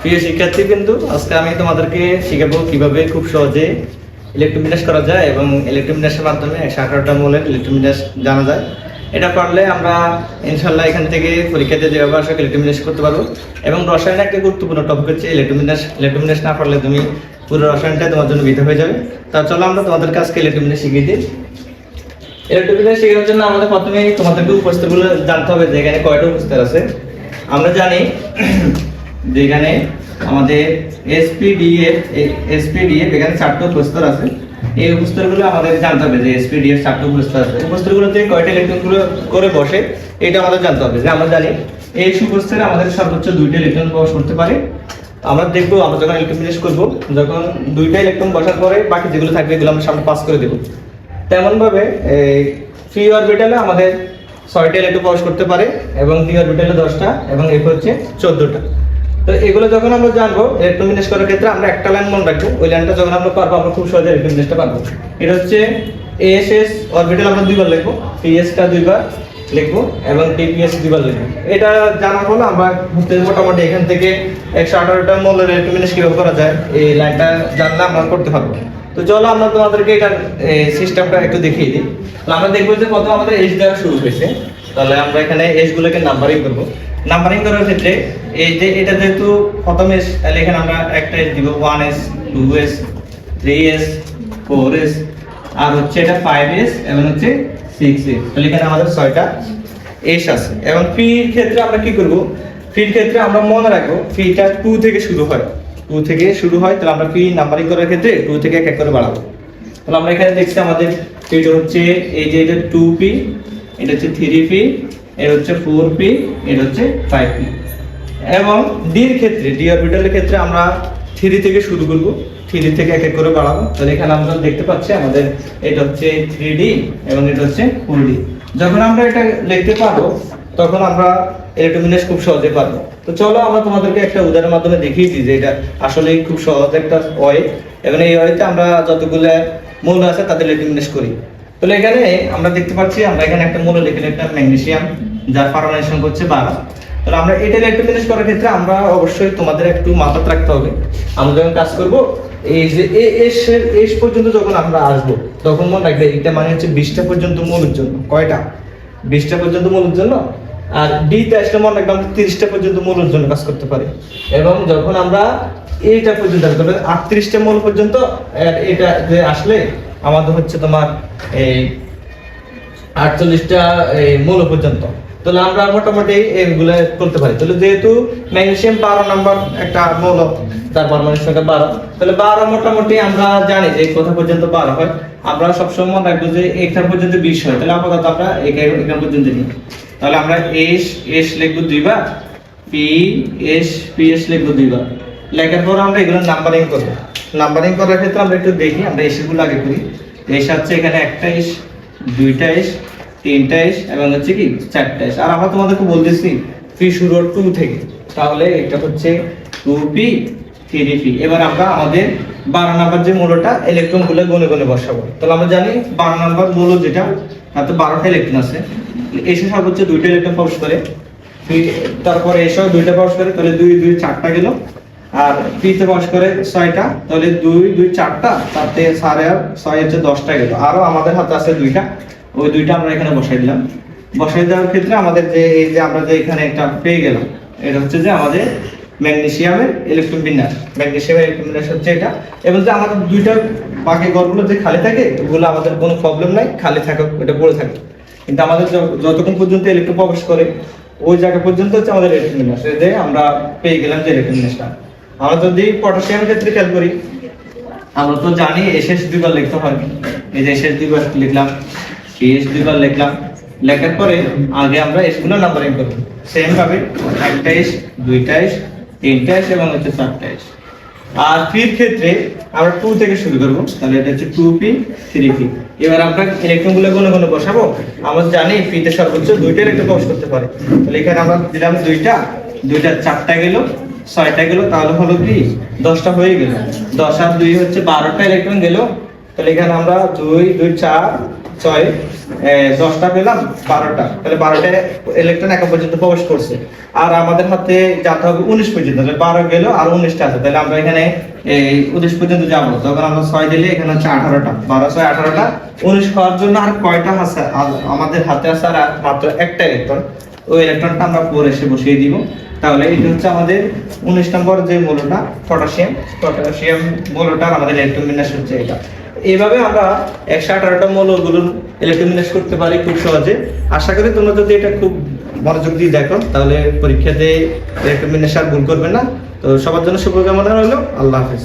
প্রিয় শিক্ষার্থী কিন্তু আজকে আমি তোমাদেরকে শিখাবো কীভাবে খুব সহজে ইলেকট্রোমিনাস করা যায় এবং ইলেকট্রোমিনাসের মাধ্যমে একশো আঠারোটা মূলের ইলেকট্রোমিনাস জানা যায়। এটা পারলে আমরা ইনশাল্লাহ এখান থেকে পরীক্ষাতে যেভাবে আসে ইলেকট্রোমিনাস করতে পারব এবং রসায়ন একটা গুরুত্বপূর্ণ টপিক হচ্ছে ইলেকট্রোমিনাস ইলেকট্রোমিনাস না পারলে তুমি পুরো রসায়নটা তোমার জন্য বিধ হয়ে যাবে। তা চলো আমরা তোমাদের আজকে ইলেকট্রোমিনাস শিখিয়ে দিই। ইলেকট্রোমিনাস শেখানোর জন্য আমাদের প্রথমে তোমাদেরকে উপস্থিতগুলো জানতে হবে যে এখানে কয়টা উপস্থিত আছে। আমরা জানি যে এখানে আমাদের এসপিডিএফ এসপিডিএফ এখানে চারটে উপস্তর আছে, এই উপস্তরগুলো আমাদের জানতে হবে যে এসপিডিএফ চারটে উপস্তর আছে। উপস্তরগুলোতে কয়টা ইলেকট্রনগুলো করে বসে, এটা আমাদের জানতে হবে। যে আমরা জানি এই সুপস্তরে আমাদের সর্বোচ্চ দুইটা ইলেকট্রন প্রবেশ করতে পারে। আমরা দেখব, আমরা যখন ইলেকট্রন বিশেষ করব, যখন দুইটা ইলেকট্রন বসার পরে বাকি যেগুলো থাকবে এগুলো আমরা সামনে পাস করে দেবো। তেমন ভাবে ফ্রি অরবিটালে আমাদের ছয়টা ইলেকট্রন প্রবেশ করতে পারে এবং ডি অরবিটালে দশটা এবং এফ হচ্ছে চোদ্দটা। তো এগুলো যখন আমরা জানব ইলেকট্রোমিনেস করার ক্ষেত্রে আমরা একটা লাইন মনে রাখব। ওই লাইনটা যখন আমরা পারব, আমরা খুব সহজে ইলেকট্রোমিনেসটা পারব। এটা হচ্ছে এস এস অরবিটাল আমরা দুইবার লিখব। পিএসটা দুইবার লিখব এবং টিপিএস দুইবার লিখব। এটা জানার ফলে আমরা মোটামুটি এখান থেকে একশো আঠারোটা মূলের ইলেকট্রোমিনেস কীভাবে করা যায়, এই লাইনটা জানলে আমরা করতে পারব। তো চলো আমরা তোমাদেরকে এটার সিস্টেমটা একটু দেখিয়ে দিই। আমরা দেখব যে প্রথম আমাদের এস দেওয়া শুরু হয়েছে। তাহলে আমরা এখানে এস গুলোকে নাম্বারিং করব। নাম্বারিং করার ক্ষেত্রে এই যে এটা যেহেতু প্রথম এস তাহলে এখানে আমরা একটা এস দিব one S two S three S four S আর হচ্ছে এটা ফাইভ এস এবং হচ্ছে সিক্স এস তাহলে এখানে আমাদের ছয়টা এস আছে। এবং ফির ক্ষেত্রে আমরা কি করব? ফির ক্ষেত্রে আমরা মনে রাখব ফিটা টু থেকে শুরু হয়। টু থেকে শুরু হয়, তাহলে আমরা ফি নাম্বারিং করার ক্ষেত্রে টু থেকে এক এক করে বাড়াবো। তাহলে আমরা এখানে দেখছি আমাদের, এটা হচ্ছে এই যে এটা টু পি এটা হচ্ছে থ্রি পি এটা হচ্ছে ফোর পি এটা হচ্ছে ফাইভ পি এবং ডির ক্ষেত্রে ডি অরবিটালের ক্ষেত্রে আমরা থ্রি থেকে শুরু করব। থ্রি থেকে এক এক করে বাড়াবো। তাহলে এখানে আমরা দেখতে পাচ্ছি আমাদের এটা হচ্ছে থ্রি ডি এবং এটা হচ্ছে ফোর ডি যখন আমরা এটা লিখতে পারব, তখন আমরা ইলেকট্রোমিনেস খুব সহজে পারব। তো চলো আমরা তোমাদেরকে একটা উদাহরণের মাধ্যমে দেখিয়ে দিই যে এটা আসলে খুব সহজ একটা ওয়ে এবং এই ওয়েতে আমরা যতগুলো মূল আছে তাদের ইলেকট্রোমিনেস করি। তাহলে এখানে আমরা দেখতে পাচ্ছি, আমরা এখানে একটা মূল লিখে লিখলাম ম্যাগনেসিয়াম যার সংখ্যা হচ্ছে বারো তাহলে আমরা এটা ইলেকট্রোমিনেস করার ক্ষেত্রে আমরা অবশ্যই তোমাদের একটু মাথা রাখতে হবে। আমরা যখন কাজ করব, এই যে এ, এর এস পর্যন্ত যখন আমরা আসব, তখন মনে রাখবে এটা মানে হচ্ছে বিশটা পর্যন্ত মূলের জন্য। কয়টা? বিশটা পর্যন্ত মূলের জন্য? আর ডি তে আসলে মনে রাখবে আমরা তিরিশটা পর্যন্ত মূলের জন্য কাজ করতে পারি। এবং যখন আমরা এইটা পর্যন্ত আসবে আটত্রিশটা মূল পর্যন্ত এটা যে আসলে আমাদের হচ্ছে তোমার এই আটচল্লিশটা মূল পর্যন্ত। তাহলে আমরা মোটামুটি এগুলো করতে পারি। তাহলে যেহেতু ম্যাগনেসিয়াম বারো নম্বর একটা মৌল, তার পারমাণবিক সংখ্যা বারো। তাহলে বারো মোটামুটি আমরা জানি যে কোথা পর্যন্ত বারো হয়। আমরা সবসময় মনে রাখব যে এখান পর্যন্ত বিশ হয়। তাহলে আপাতত আমরা এখান পর্যন্ত নিই। তাহলে আমরা এস এস লিখব দুইবার, পি, এস পি, এস লিখব দুইবার। লেখার পর আমরা এগুলো নাম্বারিং করব। নাম্বারিং করার ক্ষেত্রে আমরা একটু দেখি, আমরা এসগুলো আগে করি। এস হচ্ছে এখানে একটা এস, দুইটা এস, তিনটা এস, এবং হচ্ছে কি চারটা এস। আর আমরা তোমাদেরকে বলতেছি পি শুরু টু থেকে। তাহলে এটা হচ্ছে টু পি থ্রি পি এবার আমরা আমাদের বারো নাম্বার যে মূলটা ইলেকট্রনগুলো গনে গনে বসাবো। তাহলে আমরা জানি বারো নাম্বার মূল যেটা তাতে বারোটা ইলেকট্রন আছে। এসে সর্বোচ্চ দুইটা ইলেকট্রন প্রবেশ করে তারপরে এসব দুইটা প্রবেশ করে, তাহলে দুই দুই, চারটা গেল। আর পিতে প্রবেশ করে ছয়টা, তাহলে দুই দুই চারটা, তাতে সাড়ে আর ছয় হচ্ছে দশটা গেল। আরও আমাদের হাতে আছে দুইটা। ওই দুইটা আমরা এখানে বসাই দিলাম। বসাই দেওয়ার ক্ষেত্রে আমাদের যে, এই যে আমরা যে এখানে একটা পেয়ে গেলাম, এটা হচ্ছে যে আমাদের ম্যাগনেসিয়ামের ইলেকট্রন বিন্যাস। ম্যাগনেসিয়ামের ইলেকট্রন বিন্যাস হচ্ছে এটা। এবং যে আমাদের দুইটা বাকি ঘরগুলো যে খালি থাকে, ওগুলো আমাদের কোনো প্রবলেম নাই, খালি থাকে এটা পড়ে থাকে। কিন্তু আমাদের যতক্ষণ পর্যন্ত ইলেকট্রন প্রবেশ করে, ওই জায়গা পর্যন্ত হচ্ছে আমাদের ইলেকট্রন বিন্যাস। যে আমরা পেয়ে গেলাম যে ইলেকট্রন বিন্যাসটা। আমরা যদি পটাশিয়ামের ক্ষেত্রে খেয়াল করি, আমরা তো জানি এসএস দুইবার লিখতে হয়। এই যে এসএস দুইবার লিখলাম পিএস দুইবার লিখলাম, লেখার পরে আগে আমরা এসগুলো নাম্বারিং করব। সেম ভাবে একটা এস দুইটা এস তিনটা এস এবং হচ্ছে চারটা এস আর ফির ক্ষেত্রে আমরা টু থেকে শুরু করব। তাহলে এটা হচ্ছে টু পি থ্রি পি এবার আমরা ইলেকট্রনগুলো কোনো কোনো বসাবো। আমরা জানি পিতে সর্বোচ্চ দুইটা ইলেকট্রন প্রবেশ করতে পারে। তাহলে এখানে আমরা দিলাম দুইটা দুইটা চারটা গেল। ছয়টা গেল, তাহলে হলো কি? দশটা হয়ে গেল। দশ আর দুই হচ্ছে বারোটা ইলেকট্রন গেল। তাহলে এখানে আমরা দুই দুই, চার, ছয় দশটা পেলাম, বারোটা। তাহলে বারোটা ইলেকট্রন এখন পর্যন্ত প্রবেশ করছে। আর আমাদের হাতে যেতে হবে উনিশ পর্যন্ত বারো গেল আর উনিশটা আছে। তাহলে আমরা এখানে এই উনিশ পর্যন্ত যাব। তখন আমরা ছয় দিলে এখানে হচ্ছে আঠারোটা। বারো, ছয়, আঠারোটা। উনিশ হওয়ার জন্য আর কয়টা আছে? আমাদের হাতে আছে আর মাত্র একটা ইলেকট্রন ওই ইলেকট্রনটা আমরা পরে এসে বসিয়ে দিব। তাহলে এটা হচ্ছে আমাদের উনিশ নম্বর যে মৌলটা, পটাশিয়াম। পটাশিয়াম মৌলটার আমাদের ইলেকট্রোমিনাস হচ্ছে এটা। এইভাবে আমরা একশো আঠারোটা মৌলগুলোর ইলেকট্রোমিনাস করতে পারি খুব সহজে। আশা করি তোমরা যদি এটা খুব মনোযোগ দিয়ে দেখো, তাহলে পরীক্ষাতে ইলেকট্রোমিনাস আর ভুল করবে না। তো সবার জন্য শুভকামনা রইল। আল্লাহ হাফেজ।